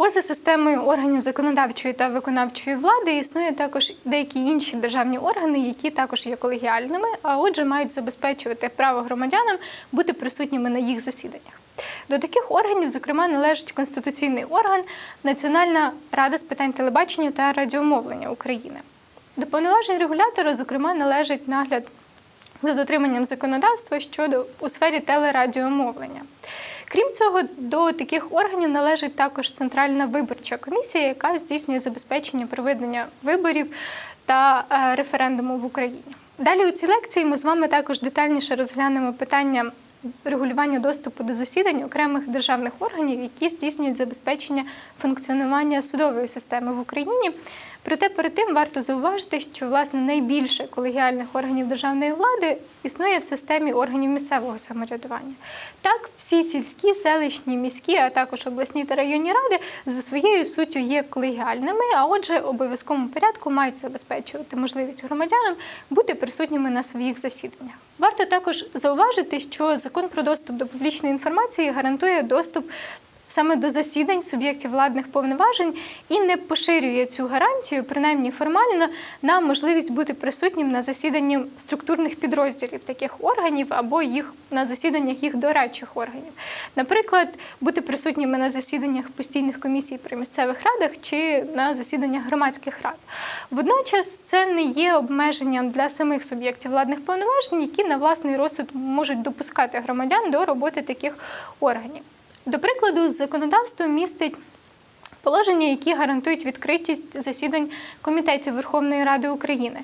Поза системою органів законодавчої та виконавчої влади існує також деякі інші державні органи, які також є колегіальними, а отже, мають забезпечувати право громадянам бути присутніми на їх засіданнях. До таких органів, зокрема, належить конституційний орган Національна рада з питань телебачення та радіомовлення України. До повноважень регулятора, зокрема, належить нагляд за дотриманням законодавства щодо у сфері телерадіомовлення. Крім цього, до таких органів належить також Центральна виборча комісія, яка здійснює забезпечення проведення виборів та е, референдуму в Україні. Далі у цій лекції ми з вами також детальніше розглянемо питання регулювання доступу до засідань окремих державних органів, які здійснюють забезпечення функціонування судової системи в Україні. Проте перед тим варто зауважити, що власне найбільше колегіальних органів державної влади існує в системі органів місцевого самоврядування. Так, всі сільські, селищні, міські, а також обласні та районні ради за своєю суттю є колегіальними, а отже, обов'язковому порядку мають забезпечувати можливість громадянам бути присутніми на своїх засіданнях. Варто також зауважити, що закон про доступ до публічної інформації гарантує доступ саме до засідань суб'єктів владних повноважень і не поширює цю гарантію, принаймні формально, на можливість бути присутнім на засіданні структурних підрозділів таких органів або їх на засіданнях їх дорадчих органів. Наприклад, бути присутніми на засіданнях постійних комісій при місцевих радах чи на засіданнях громадських рад. Водночас це не є обмеженням для самих суб'єктів владних повноважень, які на власний розсуд можуть допускати громадян до роботи таких органів. До прикладу, законодавство містить положення, які гарантують відкритість засідань комітетів Верховної Ради України.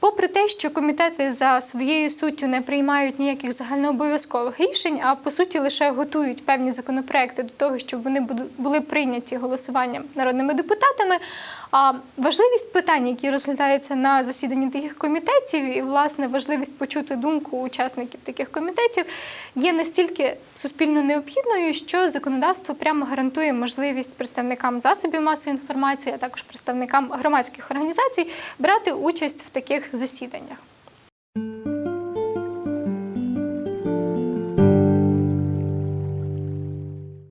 Попри те, що комітети за своєю суттю не приймають ніяких загальнообов'язкових рішень, а по суті лише готують певні законопроекти до того, щоб вони були прийняті голосуванням народними депутатами. А важливість питань, які розглядаються на засіданні таких комітетів, і власне важливість почути думку учасників таких комітетів є настільки суспільно необхідною, що законодавство прямо гарантує можливість засобів масової інформації, а також представникам громадських організацій брати участь в таких засіданнях.